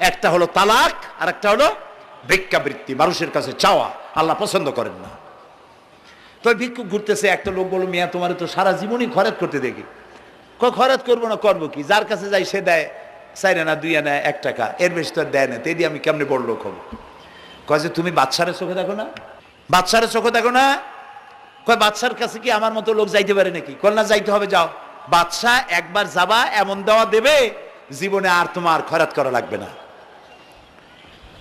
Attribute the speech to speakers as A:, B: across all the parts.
A: একটা হলো তালাক আর একটা হলো ভিক্ষাবৃত্তি, মানুষের কাছে চাওয়া। আল্লাহ পছন্দ করেন না। তো ভিক্ষু ঘুরতেছে, একটা লোক বলো মিয়া, তোমার তো সারা জীবনই খরচ করতে দেখি। কয় খরচ করব না, করব কি? যার কাছে যাই, সে দেয়, চাইরে না দুই আনা এক টাকা। এর বেশি তো দেয় না তেদি দিয়ে আমি কেমনে বড় লোক হব? কয় যে, তুমি বাচ্চারে চোখে দেখো না? বাচ্চারে চোখে দেখো না? কয় বাচ্চার কাছে কি আমার মতো লোক যাইতে পারে নাকি? না, যাইতে হবে, যাও। বাচ্চা একবার যাবা, এমন দেওয়া দেবে, জীবনে আর তোমার খরাত করা লাগবে না।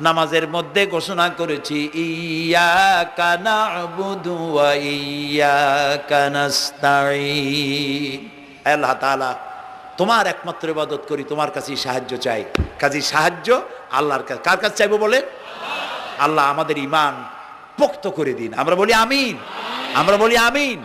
A: নামাজের মধ্যে ঘোষণা করেছি ইয়া কানা ইয়া আল্লাহ তালা তোমার একমাত্র ইবাদত করি, তোমার কাছেই সাহায্য চাই। কাজী সাহায্য আল্লাহর কাছে। কার কাছে চাইব বলে আল্লাহ আমাদের ইমান পোক্ত করে দিন। আমরা বলি আমিন। আমরা বলি আমিন।